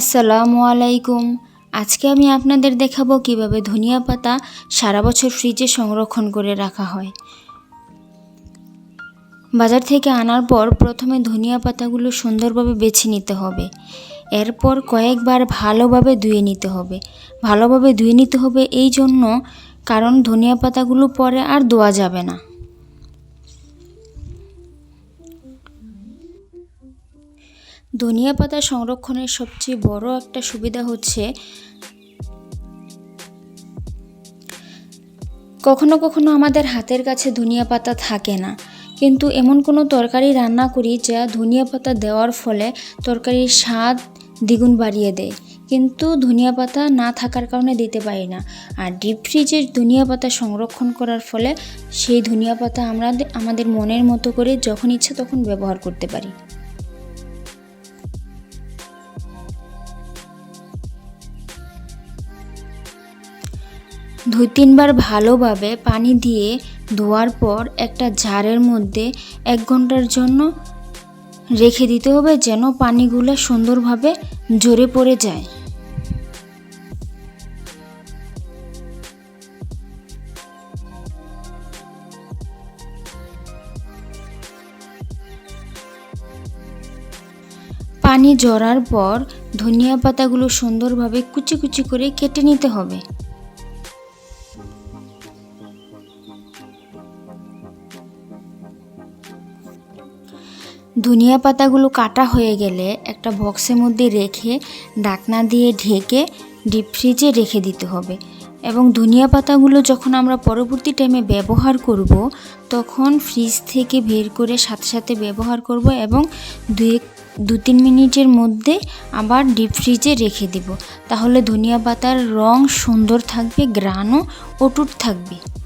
আসসালামু আলাইকুম। আজকে আমি আপনাদের দেখাবো কীভাবে ধনিয়া পাতা সারা বছর ফ্রিজে সংরক্ষণ করে রাখা হয়। বাজার থেকে আনার পর প্রথমে ধনিয়া পাতাগুলো সুন্দরভাবে বেছে নিতে হবে। এরপর কয়েকবার ভালোভাবে ধুয়ে নিতে হবে। ভালোভাবে ধুয়ে নিতে হবে এই জন্য, কারণ ধনিয়া পাতাগুলো পরে আর ধোয়া যাবে না। ধনিয়া পাতা সংরক্ষণের সবচেয়ে বড় একটা সুবিধা হচ্ছে কখনো কখনো আমাদের হাতের কাছে ধনিয়া পাতা থাকে না। কিন্তু এমন কোনো তরকারি রান্না করি যা ধনিয়া পাতা দেওয়ার ফলে তরকারির স্বাদ দ্বিগুণ বাড়িয়ে দেয়। কিন্তু ধনিয়া পাতা না থাকার কারণে দিতে পারি না। আর ডিপ ফ্রিজে ধনিয়া পাতা সংরক্ষণ করার ফলে সেই ধনিয়া পাতা আমরা আমাদের মনের মতো করে যখন ইচ্ছা তখন ব্যবহার করতে পারি। দুই তিনবার ভালোভাবে পানি দিয়ে ধোয়ার পর একটা ঝাড়ের মধ্যে এক ঘণ্টার জন্য রেখে দিতে হবে যেন পানিগুলো সুন্দরভাবে জড়ে পড়ে যায়। পানি জড়ার পর ধনিয়া পাতাগুলো সুন্দরভাবে কুচি কুচি করে কেটে নিতে হবে। ধনিয়া পাতাগুলো কাটা হয়ে গেলে একটা বক্সের মধ্যে রেখে ডাকনা দিয়ে ঢেকে ডিপ ফ্রিজে রেখে দিতে হবে। এবং ধনিয়া পাতাগুলো যখন আমরা পরবর্তী টাইমে ব্যবহার করব, তখন ফ্রিজ থেকে বের করে সাথে সাথে ব্যবহার করব এবং দুই, দু তিন মিনিটের মধ্যে আবার ডিপ ফ্রিজে রেখে দেব। তাহলে ধনিয়া পাতার রং সুন্দর থাকবে গ্রানও অটুট থাকবে।